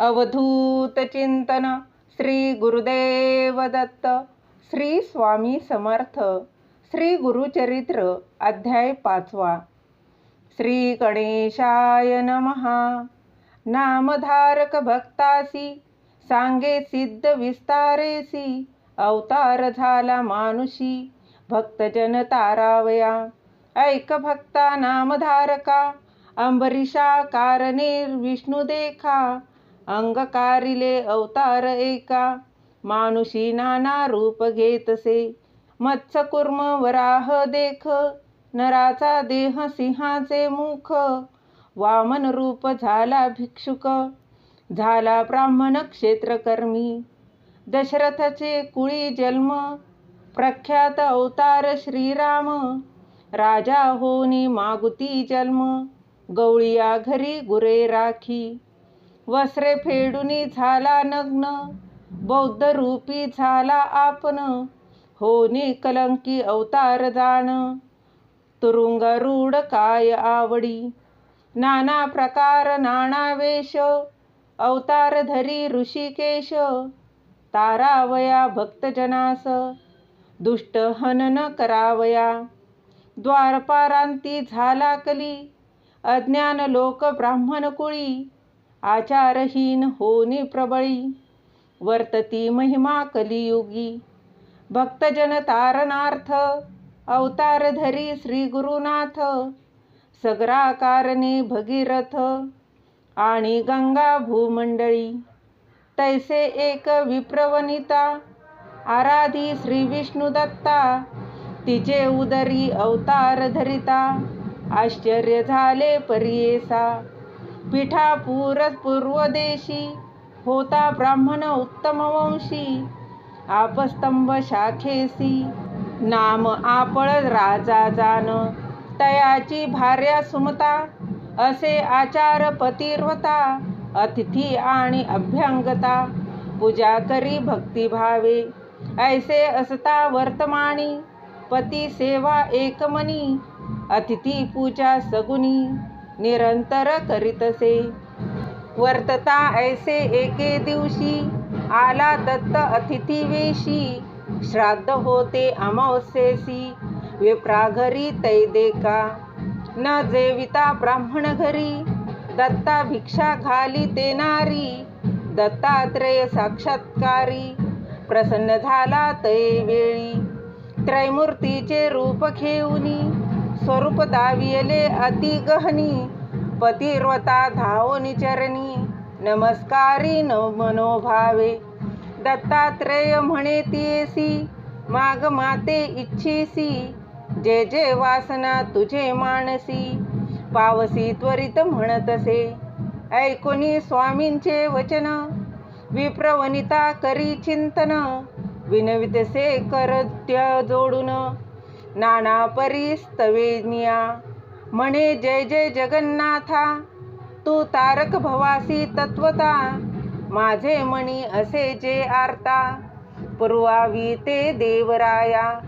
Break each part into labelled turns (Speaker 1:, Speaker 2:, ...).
Speaker 1: अवधूत चिंतन श्री गुरुदेव दत्त श्री स्वामी समर्थ श्री गुरुचरित्र अध्याय पाचवा. श्री गणेशाय नमहा नामधारक भक्तासी सांगे सिद्ध विस्तारेसी अवतार झाला मानुषी भक्तजन तारावया. ऐक भक्ता नामधारका अंबरीषा कारणे विष्णू देखा अंगकारिले अवतार एका. मानुषी नाना रूप घेतसे. मत्स्यकुर्म वराह देख. नराचा देह सिंहाचे मुख. वामन रूप झाला भिक्षुक. झाला ब्राह्मण क्षेत्रकर्मी. दशरथचे कुळी जन्म. प्रख्यात अवतार श्रीराम. राजा होनी मागुती जन्म. गवळिया घरी गुरे राखी वस्त्रे फेडुनी झाला नग्न बौद्ध रूपी झाला आपण. होनी कलंकी अवतार जाण तुरुंगारूढ काय आवडी? नाना प्रकार नाना वेश अवतार धरी ऋषिकेश. तारावया भक्तजनास दुष्ट हनन करावया. द्वारपारांती झाला कली अज्ञान लोक ब्राह्मण कुळी. आचारहीन होनी प्रबळी. वर्तती महिमा कलियुगी. भक्तजन तारणार्थ अवतार धरी श्री गुरुनाथ सगरा कारणे भगीरथ आणि गंगा भूमंडळी. तैसे एक विप्रवनिता. आराधी श्री विष्णू दत्ता. तिचे उदरी अवतार धरिता. आश्चर्य झाले परियेसा. पिठापूर पूर्वदेशी होता ब्राह्मण उत्तम वंशी आपस्तंभ शाखेसी नाम आपळ राजा जान तयाची भार्या सुमता असे आचार पतिर्वता अतिथी आणि अभ्यंगता पूजा करी भक्तिभावे ऐसे असता वर्तमानी पती सेवा एकमनी अतिथी पूजा सगुनी निरंतर करीतसे वर्तता ऐसे एके दिवशी आला दत्त अतिथिवेशी श्राद्ध होते अमावस्येसी विप्राघरी तै देका. न जेविता ब्राह्मण घरी दत्ता भिक्षा घाली देणारी दत्तात्रय साक्षात्कारी प्रसन्न झाला तै वेळी. त्रैमूर्तीचे रूप घेऊनी स्वरूप दावियले अति गहनी पतिव्रता धावोनी चरणी नमस्कारी न मनोभावे। दत्तात्रेय म्हणे तियेसी माग माते इच्छेसी जे जे वासना तुझे मानसी पावसी त्वरित म्हणतसे। ऐकोनी स्वामींचे वचन विप्रवनिता करी चिंतन विनवितसे करत्य जोडून। नाना परिस्तवेनिया. म्हणे जय जय जगन्नाथा तू तारक भवासी तत्वता. माझे मणी असे जे आरता पुरवावी ते देवराया.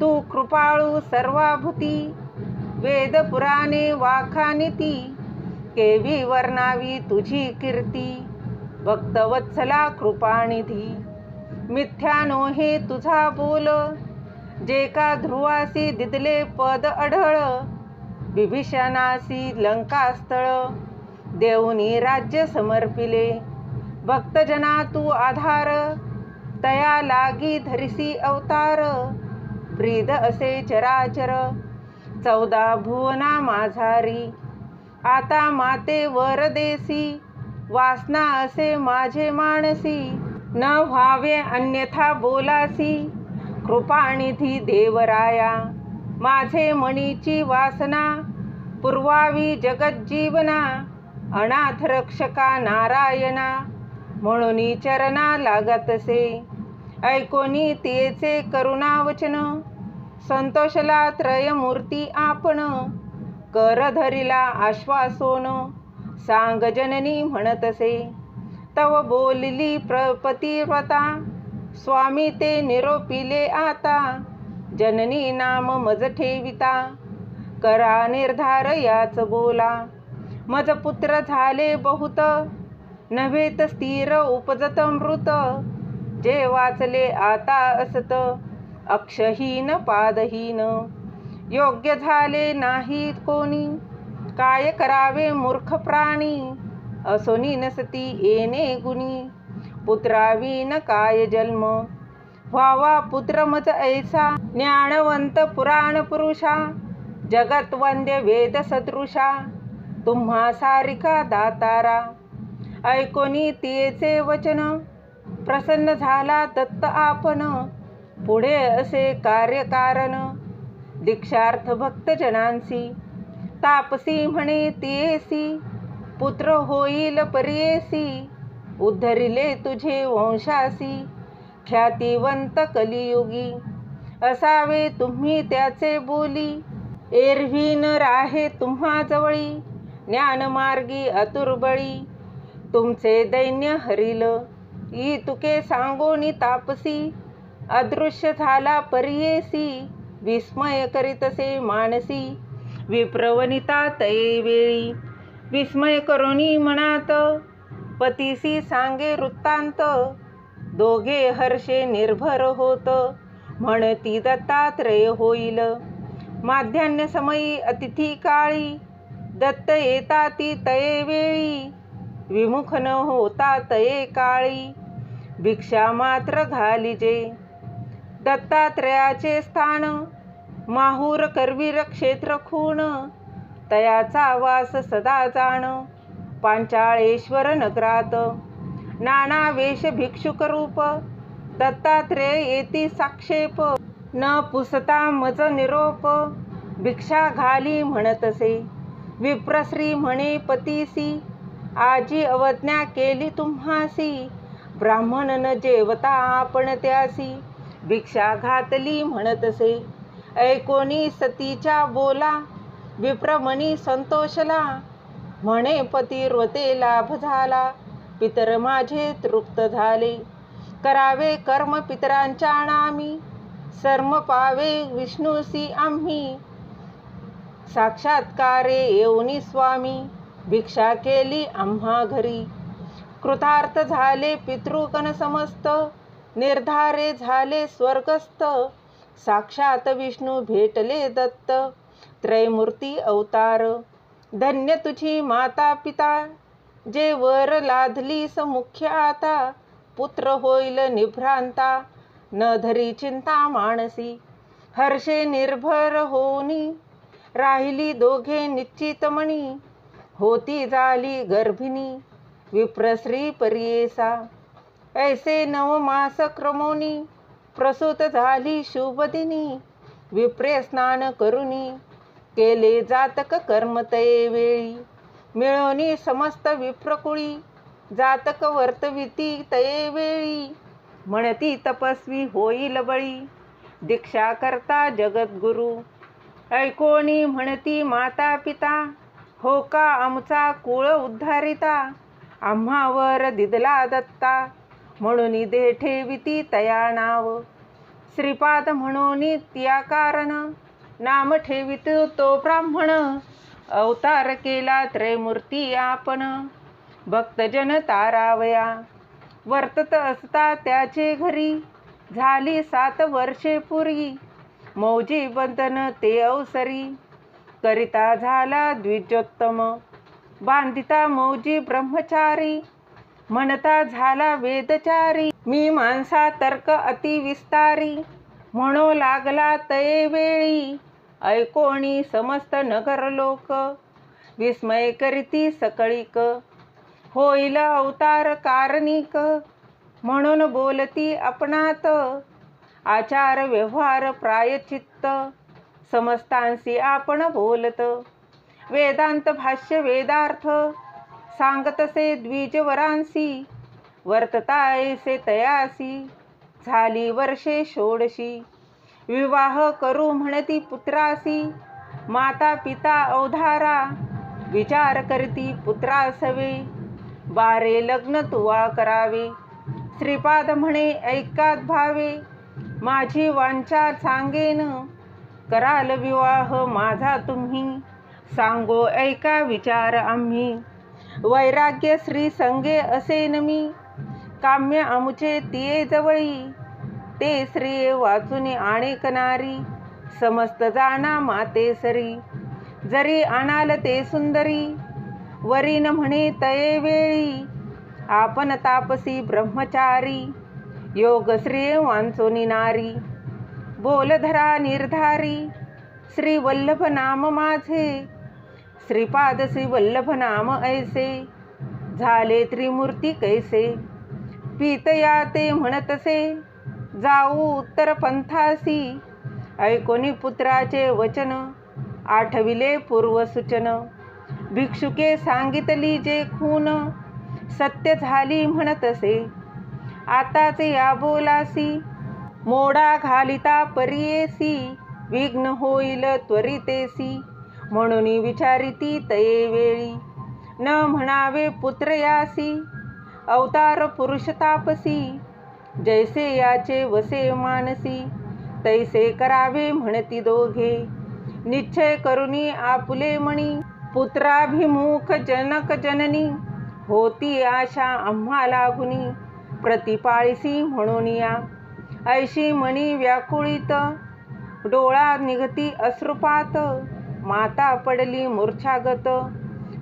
Speaker 1: तू कृपाळू सर्वाभूती वेद पुराणे वाखानिती केवी वर्णावी तुझी कीर्ती भक्तवत्सला कृपानिधी. मिथ्यानो हे तुझा बोल जे का ध्रुवासी दिदले पद अढळ बिभीषणासी लंकास्थळ देऊनी राज्य समर्पिले. भक्तजना तू आधार तया लागी धरिसी अवतार ब्रीद असे चराचर चौदा भुवना माझारी. आता माते वर देसी वासना असे माझे माणसी. न व्हावे अन्यथा बोलासी. कृपानिधी देवराया. माझे मणीची वासना पुरवावी जगज्जीवना अनाथ रक्षका नारायणा म्हणून चरणा लागतसे. ऐकोनी तेचे करुणावचन संतोषला त्रयमूर्ती आपण करधरिला आश्वासोन सांग जननी म्हणतसे. तव बोलली प्रपतिव्रता स्वामी ते निरोपिले आता. जननी नाम मज ठेविता. करा निर्धार याच बोला. मज पुत्र झाले बहुत. नव्हेत स्थिर उपजत मृत. जे वाचले आता असत. अक्षहीन पादहीन. योग्य झाले नाही कोणी. काय करावे मूर्ख प्राणी. असोनी नसती येणे गुणी. पुत्रावीन काय जन्म? व्हावा पुत्र मज ऐसा ज्ञानवंत पुराण पुरुषा जगत वंद्य वेद सदृशा तुम्हा सारिका दातारा. ऐकोनी तियेचे वचन प्रसन्न झाला दत्त आपण पुढे असे कार्यकारण दीक्षार्थ भक्तजनांसी तापसी म्हणे तियेसी पुत्र होईल परियेसी उद्धरिले तुझे वंशासी. ख्यातिवंत कलियुगी असावे तुम्ही त्याचे बोली. एरवी न राहे तुम्हा जवळी ज्ञानमार्गी अतुर्बळी तुमचे दैन्य हरिल ई तुके सांगोनी तापसी. अदृश्य झाला परियेसी विस्मय करीतसे मानसी. विप्रवनिता तये वेळी विस्मय करोनी मनात पतीसी सांगे वृत्तांत. दोघे हर्षे निर्भर होत. म्हणती दत्तात्रय होईल. माध्यान्य समयी अतिथी काळी. दत्त येता ती तये वेळी. विमुख न होता तये काळी. भिक्षा मात्र घालिजे दत्तात्रयाचे स्थान. माहूर करवीर क्षेत्र खूण. तयाचा वास सदा जाण. पांचाळेश्वर नगरात नाना वेश भिक्षुक रूप. दत्तात्रेय येती साक्षेप. न पुसता मज निरोप. भिक्षा घाली म्हणतसे. विप्रश्री म्हणे पतीसी. आजी अवज्ञा केली तुम्हासी. ब्राह्मण न जेवता आपण त्यासी. भिक्षा घातली म्हणतसे. ऐकोनी सतीच्या बोला. विप्रमणी संतोषला. म्हणे पतिव्रते लाभ झाला. पितर माझे तृप्त झाले. करावे कर्म पितरांच्या नामी. सर्म पावे विष्णूसी आम्ही. साक्षात्कारे येऊनी स्वामी. भिक्षा केली आम्हा घरी. कृतार्थ झाले पितृकन समस्त. निर्धारे झाले स्वर्गस्थ. साक्षात विष्णू भेटले दत्त. त्रयमूर्ती अवतार. धन्य तुझी माता पिता जे वर लाधलीस मुख्य आता पुत्र होईल निभ्रांता न धरी चिंता मानसी हर्षे निर्भर होनी राहिली दोघे निश्चितमणी होती झाली गर्भिणी विप्रश्री परियेसा ऐसे नवमास क्रमोनी प्रसूत झाली शुभदिनी विप्रे स्नान करुनी केले जातक कर्मतये वेळी. मिळवणी समस्त विप्रकुळी जातक वर्तविती तये वेळी. म्हणती तपस्वी होईल बळी दीक्षा करता जगद्गुरु. ऐकोणी म्हणती माता पिता हो का आमचा कुळ उद्धारिता? आम्हावर दिदला दत्ता म्हणून दे ठेविती तया नाव. श्रीपाद म्हणून त्या कारण नाम ठेवित तो ब्राह्मण. अवतार केला त्रयमूर्ती आपण. भक्तजन तारावया. वर्तत असता त्याचे घरी. झाली सात वर्षे पूर्वी मौजी बंधन ते अवसरी. करिता झाला द्विजोत्तम. बांधिता मौजी ब्रह्मचारी. म्हणता झाला वेदचारी. मी माणसा तर्क अति विस्तारी. लागला तये वेळी. ऐकोणी समस्त नगर लोक विस्मय करीती सकळीक. होईल अवतार कारणिक. म्हणून बोलती आपणात. आचार व्यवहार प्रायचित्त समस्तांशी आपण बोलत. वेदांत भाष्य वेदार्थ. सांगतसे द्विजवरांसी वर्तता ऐसे तयासी. झाली वर्षे षोडशी. विवाह करू म्हणती पुत्रासी. माता पिता अवधारा. विचार करती पुत्रासवे. बारे लग्न तुवा करावे. श्रीपाद म्हणे ऐकात भावे. माझी वांचा सांगेन. कराल विवाह माझा तुम्ही. सांगो ऐका विचार आम्ही. वैराग्य श्री संगे असेन मी. काम्य आमुचे तिये जवळी. ते श्री वाचून आणेकनारी समस्त जाणा माते सरी. जरी आणाल ते सुंदरी वरीन म्हणे तये वेळी आपण तापसी ब्रह्मचारी योग श्री वांचोनी नारी. बोलधरा निर्धारी श्री वल्लभ नाम माझे. श्रीपाद श्री वल्लभ नाम ऐसे झाले त्रिमूर्ती कैसे? पीतया ते म्हणतसे जाऊ उत्तर पंथासी. ऐकोनी पुत्राचे वचन आठविले पूर्वसूचन. भिक्षुके सांगितली जे खून सत्य झाली म्हणतसे. आताच या बोलासी मोडा घालिता परियेसी. विघ्न होईल त्वरितेसी म्हणून विचारिती तये वेळी. न म्हणावे पुत्र यासी अवतार पुरुष तापसी. जैसे याचे वसे मानसी तैसे करावे म्हणती दोघे. निश्चय करुनी आपुले मणी पुत्राभिमुख जनक जननी. होती आशा आम्हा लागुनी प्रतिपाळीसी म्हणून या. ऐशी मणी व्याकुळीत डोळा निघती अश्रुपात. माता पडली मूर्छागत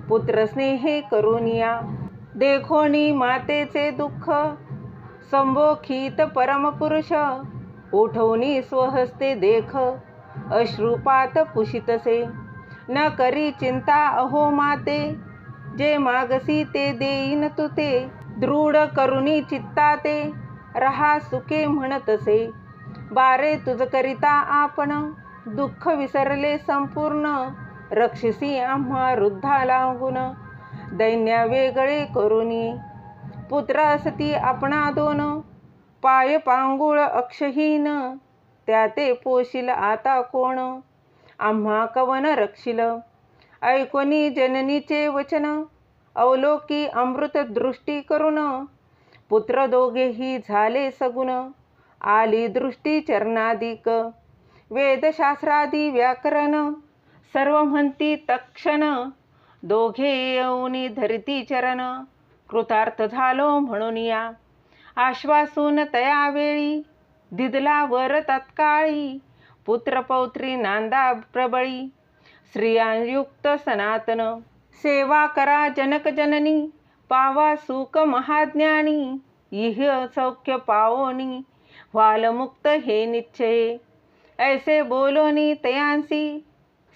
Speaker 1: पुत्रस्नेहे करून या. देखोनी मातेचे दुःख संबोखीत परमपुरुष उठवणी स्वहस्ते देख अश्रुपात पुषितसे. न करी चिंता अहो माते जे मागसी ते देईन तुते. दृढ करुणी चित्ता ते रहा सुखे म्हणतसे. बारे तुझ करिता आपण दुःख विसरले संपूर्ण. रक्षसी आम्हा वृद्धा लागून दैन्या वेगळे करुणी पुत्र असती आपणा दोन पाय पांगुळ अक्षहीन त्या ते पोशील आता कोण? आम्हा कवन रक्षिल? ऐकोनी जननीचे वचन अवलोकी अमृत दृष्टी करून. पुत्र दोघेही झाले सगुण आली दृष्टी चरणादिक वेदशास्त्रादी व्याकरण सर्व म्हणती तक्षण दोघे येऊनी धरती चरण. कृतार्थ झालो म्हणून या. आश्वासून तयावेळी दिदला वर तत्काळी पुत्रपौत्री नांदा प्रबळी स्त्रियांयुक्त सनातन सेवा करा जनक जननी पावा सुख महाज्ञानी इह सौख्य पावोनी व्हालमुक्त हे निश्चये. ऐसे बोलोनी तयांसी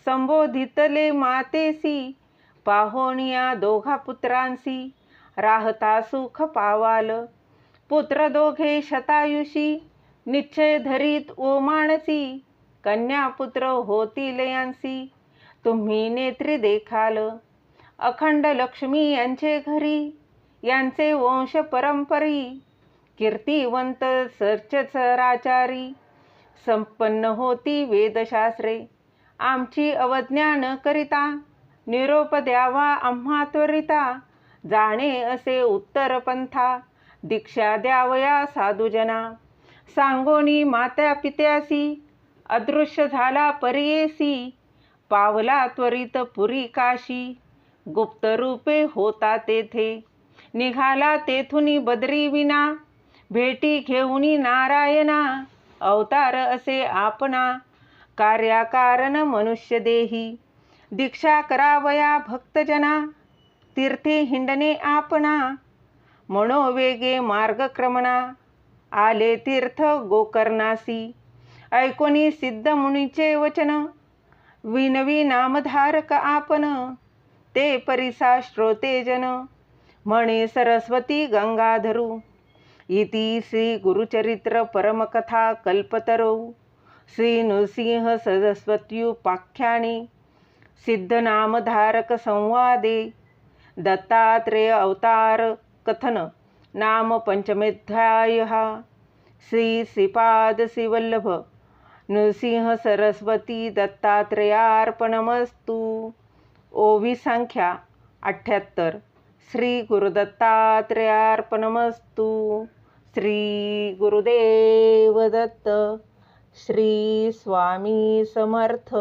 Speaker 1: संबोधितले मातेसी पाहोनिया दोघा पुत्रांसी राहता सुख पावाल. पुत्र दोघे शतायुषी निश्चय धरीत ओमाणसी कन्या पुत्र होतील यांसी तुम्ही नेत्री देखाल. अखंड लक्ष्मी यांचे घरी यांचे वंश परंपरी. कीर्तिवंत सर्चचराचारी संपन्न होती वेदशास्त्रे. आमची अवज्ञा न करिता निरोप द्यावा आम्हा त्वरिता. जाणे असे उत्तर पंथा. दीक्षा द्यावया साधुजना. सांगोनी मात्या पित्यासी अदृश्य झाला परियेसी पावला त्वरित पुरी काशी. गुप्त रूपे होता तेथे निघाला तेथुनी बदरी विना. भेटी घेऊनी नारायणा अवतार असे आपणा. कार्याकारण मनुष्य देही. दीक्षा करावया भक्तजना. तीर्थे हिंडणे आपणा. मनोवेगे मार्गक्रमणा आले तीर्थ गोकर्णासी. ऐकोनी सिद्ध मुनीचे वचन. विनवी नामधारक आपण ते परिसा श्रोते जन. म्हणे सरस्वती गंगाधरू. इति श्री गुरुचरित्र परमकथा कल्पतरौ. श्री नृसिंह सरस्वत्युपाख्याने. सिद्धनामधारक संवादे. दत्तात्रेय अवतार कथन नाम पंचमेध्याय। श्री श्रीपाद श्रीवल्लभ नृसिंह सरस्वती दत्तात्रेयार्पणमस्तु। ओवी संख्या अठ्ठ्याहत्तर श्री गुरुदत्तात्रेयार्पणमस्तु। श्री गुरुदेव दत्त श्री स्वामी समर्थ।